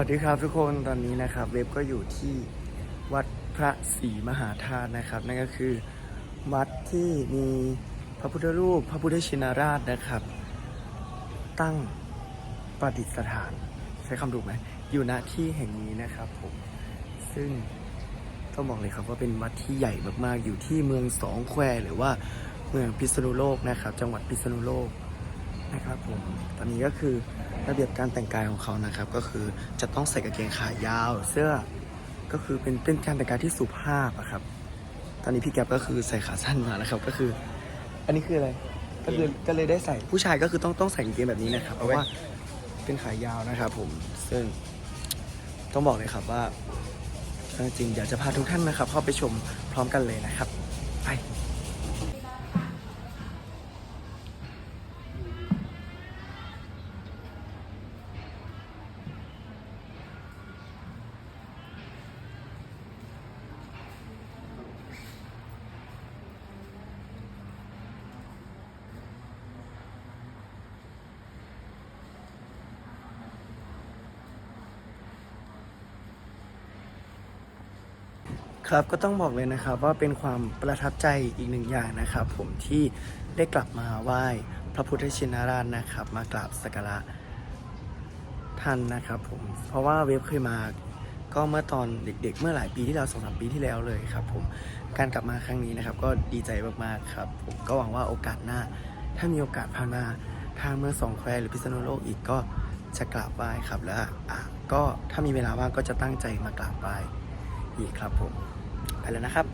วัสดีครับทุกคนตอนนี้นะครับเว็บก็อยู่ที่วัดพระศรีมหาธาตุนะครับ นั่นก็คือวัดที่มีพระพุทธรูปพระพุทธชินราชนะครับ ตั้งประดิษฐาน ใช้คำถูกไหมอยู่ณที่แห่งนี้นะครับผมซึ่งต้องบอกเลยครับว่าเป็นวัดที่ใหญ่มากๆอยู่ที่เมืองสองแควหรือว่าเมืองพิษณุโลกนะครับ จังหวัดพิษณุโลก นะครับผมตอนนี้ก็คือระเบียบการแต่งกายของเขานะครับ ก็คือจะต้องใส่กางเกงขายาว เสื้อก็คือเป็นเป็นการแต่งกายที่สุภาพอะครับ ตอนนี้พี่แก๊ปก็คือใส่ขาสั้นมาแล้วครับก็คือ อันนี้คืออะไรก็คือก็เลยได้ใส่ผู้ชายก็คือต้องต้องใส่กางเกงแบบนี้นะครับ เพราะว่าเป็นขายาวนะครับผมซึ่งต้องบอกเลยครับว่าจริงๆอยากจะพาทุกท่านนะครับ เข้าไปชมพร้อมกันเลยนะครับ ไป ครับก็ต้องบอกเลยนะครับว่าเป็นความประทับใจอีกหนึ่งอย่างนะครับ ผมที่ได้กลับมาไหว้พระพุทธชินราชนะครับ มากราบสักการะท่านนะครับผมเพราะว่าเว็บเคยมาก็เมื่อตอนเด็ก ๆ เมื่อหลายปีที่แล้วสองสามปีที่แล้วเลยครับผมการกลับมาครั้งนี้นะครับ ก็ดีใจมากๆครับ ผมก็หวังว่าโอกาสหน้า ถ้ามีโอกาสผ่านมาทางเมืองสองแควหรือพิษณุโลกอีกก็จะกราบไหว้ครับแล้วก็ถ้ามีเวลาว่างก็จะตั้งใจมากราบไหว้ อีกครับผม ไปแล้วนะครับ